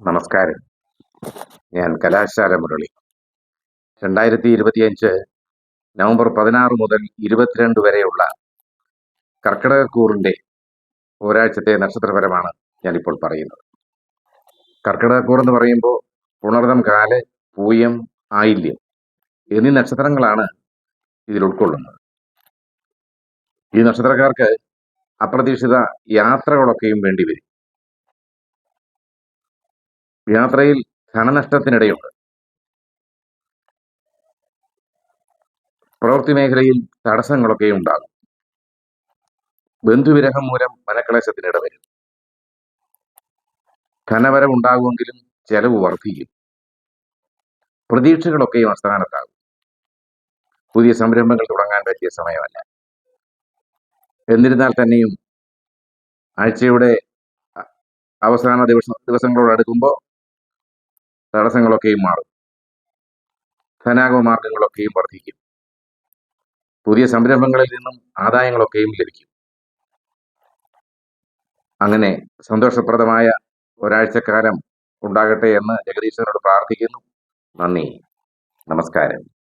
നമസ്കാരം. ഞാൻ കലാശാല മുരളി. രണ്ടായിരത്തി ഇരുപത്തിയഞ്ച് നവംബർ പതിനാറ് മുതൽ ഇരുപത്തിരണ്ട് വരെയുള്ള കർക്കിടകക്കൂറിന്റെ ഒരാഴ്ചത്തെ നക്ഷത്രപരമാണ് ഞാനിപ്പോൾ പറയുന്നത്. കർക്കിടകക്കൂർ എന്ന് പറയുമ്പോൾ പുണർതം കാൽ പൂയം ആയില്യം എന്നീ നക്ഷത്രങ്ങളാണ് ഇതിൽ ഉൾക്കൊള്ളുന്നത്. ഈ നക്ഷത്രക്കാർക്ക് അപ്രതീക്ഷിത യാത്രകളൊക്കെയും വേണ്ടിവരും യാത്രയിൽ ധനനഷ്ടത്തിനിടയുണ്ട്. തടസ്സങ്ങളൊക്കെ ഉണ്ടാകും. ബന്ധുവിരഹം മൂലം മനക്ലേശത്തിനിട വരും ധനവരവുണ്ടാകുമെങ്കിലും ചെലവ് വർദ്ധിക്കും. പ്രതീക്ഷകളൊക്കെയും അസ്ഥാനത്താകും. പുതിയ സംരംഭങ്ങൾ തുടങ്ങാൻ പറ്റിയ സമയമല്ല. എന്നിരുന്നാൽ തന്നെയും ആഴ്ചയുടെ അവസാന ദിവസ ദിവസങ്ങളോട് അടുക്കുമ്പോൾ തടസ്സങ്ങളൊക്കെയും മാറും. ധനാഗമ മാർഗങ്ങളൊക്കെയും വർദ്ധിക്കും. പുതിയ സംരംഭങ്ങളിൽ നിന്നും ആദായങ്ങളൊക്കെയും ലഭിക്കും. അങ്ങനെ സന്തോഷപ്രദമായ ഒരാഴ്ചക്കാലം ഉണ്ടാകട്ടെ എന്ന് ജഗദീശ്വരനോട് പ്രാർത്ഥിക്കുന്നു. നന്ദി. നമസ്കാരം.